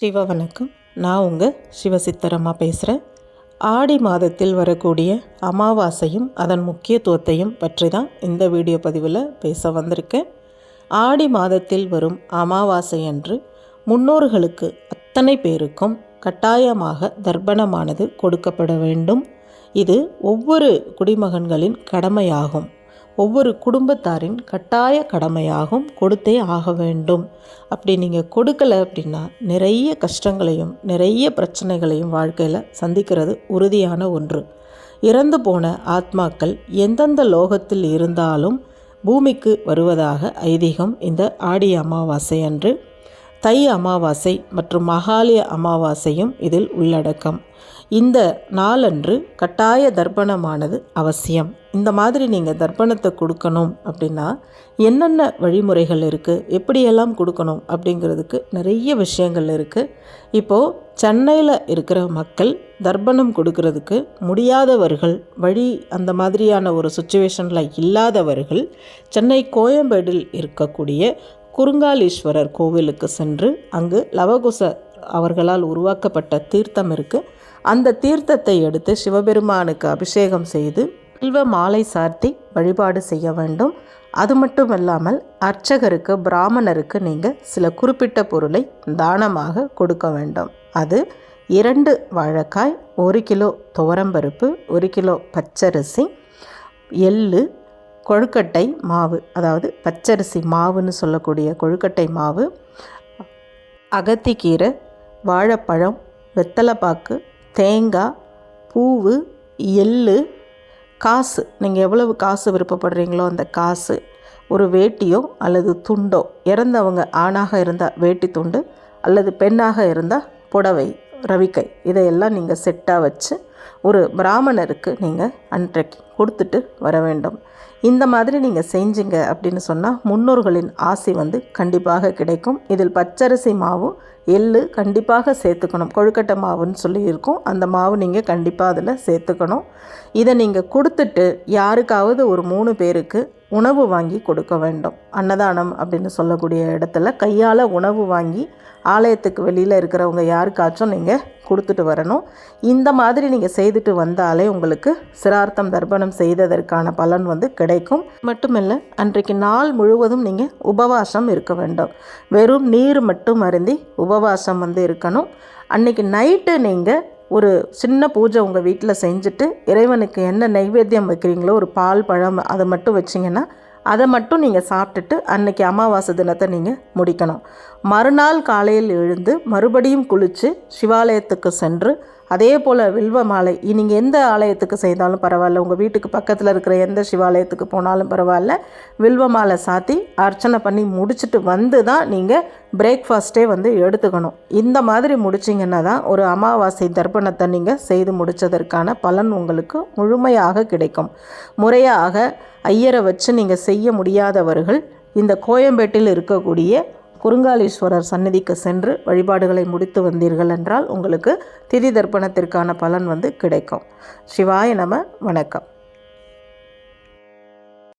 சிவ வணக்கம். நான் உங்கள் சிவசித்தரம்மா பேசுகிறேன் ஆடி மாதத்தில் வரக்கூடிய அமாவாசையும் அதன் முக்கியத்துவத்தையும் பற்றி தான் இந்த வீடியோ பதிவில் பேச வந்திருக்கேன். ஆடி மாதத்தில் வரும் அமாவாசை அன்று முன்னோர்களுக்கு அத்தனை பேருக்கும் கட்டாயமாக தர்ப்பணமானது கொடுக்கப்பட வேண்டும். இது ஒவ்வொரு குடிமகன்களின் கடமையாகும். ஒவ்வொரு குடும்பத்தாரின் கட்டாய கடமையாகும் கொடுத்தே ஆக வேண்டும். அப்படி நீங்கள் கொடுக்கலை அப்படின்னா நிறைய கஷ்டங்களையும் நிறைய பிரச்சனைகளையும் வாழ்க்கையில் சந்திக்கிறது உறுதியான ஒன்று. இறந்து போன ஆத்மாக்கள் எந்தெந்த லோகத்தில் இருந்தாலும் பூமிக்கு வருவதாக ஐதீகம் இந்த ஆடி அமாவாசை அன்று தை அமாவாசை மற்றும் மகாலய அமாவாசையும் இதில் உள்ளடக்கம். இந்த நாளன்று கட்டாய தர்ப்பணமானது அவசியம். இந்த மாதிரி நீங்கள் தர்ப்பணத்தை கொடுக்கணும் அப்படின்னா என்னென்ன வழிமுறைகள் இருக்குது எப்படியெல்லாம் கொடுக்கணும் அப்படிங்கிறதுக்கு நிறைய விஷயங்கள் இருக்குது இப்போது சென்னையில் இருக்கிற மக்கள் தர்ப்பணம் கொடுக்கறதுக்கு முடியாதவர்கள் வழி அந்த மாதிரியான ஒரு சுச்சுவேஷனில் இல்லாதவர்கள் சென்னை கோயம்பேடில் இருக்கக்கூடிய குறுங்காலீஸ்வரர் கோவிலுக்கு சென்று அங்கு லவகுச அவர்களால் உருவாக்கப்பட்ட தீர்த்தம் இருக்குது அந்த தீர்த்தத்தை எடுத்து சிவபெருமானுக்கு அபிஷேகம் செய்து செல்வ மாலை சார்த்தி வழிபாடு செய்ய வேண்டும். அது மட்டும் இல்லாமல் அர்ச்சகருக்கு பிராமணருக்கு நீங்கள் சில குறிப்பிட்ட பொருளை தானமாக கொடுக்க வேண்டும். அது இரண்டு வாழைக்காய் ஒரு கிலோ துவரம்பருப்பு ஒரு கிலோ பச்சரிசி எள்ளு கொழுக்கட்டை மாவு அதாவது பச்சரிசி மாவுன்னு சொல்லக்கூடிய கொழுக்கட்டை மாவு அகத்திக்கீரை வாழைப்பழம் வெத்தலைப்பாக்கு தேங்காய் பூவு எள்ளு காசு. நீங்கள் எவ்வளவு காசு விருப்பப்படுறீங்களோ அந்த காசு ஒரு வேட்டியோ அல்லது துண்டோ இறந்தவங்க ஆணாக இருந்தால் வேட்டி துண்டு அல்லது பெண்ணாக இருந்தால் புடவை ரவிக்கை இதையெல்லாம் நீங்கள் செட்டாக வச்சு ஒரு பிராமணருக்கு நீங்கள் அன்றைக்கு கொடுத்துட்டு வர வேண்டும். இந்த மாதிரி நீங்கள் செஞ்சீங்க அப்படின்னு சொன்னால் முன்னோர்களின் ஆசை வந்து கண்டிப்பாக கிடைக்கும். இதில் பச்சரிசி மாவும் எள்ளு கண்டிப்பாக சேர்த்துக்கணும். கொழுக்கட்டை மாவுன்னு சொல்லியிருக்கோம் அந்த மாவு நீங்கள் கண்டிப்பாக அதில் சேர்த்துக்கணும். இதை நீங்கள் கொடுத்துட்டு யாருக்காவது ஒரு மூணு பேருக்கு உணவு வாங்கி கொடுக்க வேண்டும். அன்னதானம் அப்படின்னு சொல்லக்கூடிய இடத்துல கையால் உணவு வாங்கி ஆலயத்துக்கு வெளியில் இருக்கிறவங்க யாருக்காச்சும் நீங்கள் கொடுத்துட்டு வரணும். இந்த மாதிரி நீங்கள் செய்துட்டு வந்தாலே உங்களுக்கு சிரார்த்தம் தர்ப்பணம் செய்ததற்கான பலன் வந்து கிடைக்கும். மட்டுமல்ல அன்றைக்கு நாள் முழுவதும் நீங்கள் உபவாசம் இருக்க வேண்டும். வெறும் நீர் மட்டும் அருந்தி உபவாசம் வந்து இருக்கணும். அன்றைக்கி நைட்டு நீங்கள் ஒரு சின்ன பூஜை உங்கள் வீட்டில் செஞ்சுட்டு இறைவனுக்கு என்ன நைவேத்தியம் வைக்கிறீங்களோ ஒரு பால் பழம் அதை மட்டும் வச்சிங்கன்னா அதை மட்டும் நீங்கள் சாப்பிட்டுட்டு அன்னைக்கு அமாவாசை தினத்தை நீங்கள் முடிக்கணும். மறுநாள் காலையில் எழுந்து மறுபடியும் குளித்து சிவாலயத்துக்கு சென்று அதே போல் வில்வ மாலை நீங்கள் எந்த ஆலயத்துக்கு செய்தாலும் பரவாயில்ல. உங்கள் வீட்டுக்கு பக்கத்தில் இருக்கிற எந்த சிவாலயத்துக்கு போனாலும் பரவாயில்ல. வில்வ மாலை சாத்தி அர்ச்சனை பண்ணி முடிச்சுட்டு வந்து தான் நீங்கள் பிரேக்ஃபாஸ்ட்டே வந்து எடுத்துக்கணும். இந்த மாதிரி முடிச்சிங்கன்னா தான் ஒரு அமாவாசை தர்ப்பணத்தை நீங்கள் செய்து முடித்ததற்கான பலன் உங்களுக்கு முழுமையாக கிடைக்கும். முறையாக ஐயரை வச்சு நீங்கள் செய்ய முடியாதவர்கள் இந்த கோயம்பேட்டில் இருக்கக்கூடிய குறுங்காலீஸ்வரர் சந்நிதிக்கு சென்று வழிபாடுகளை முடித்து வந்தீர்கள் என்றால் உங்களுக்கு திதி தர்ப்பணத்திற்கான பலன் வந்து கிடைக்கும். சிவாய நம வணக்கம்.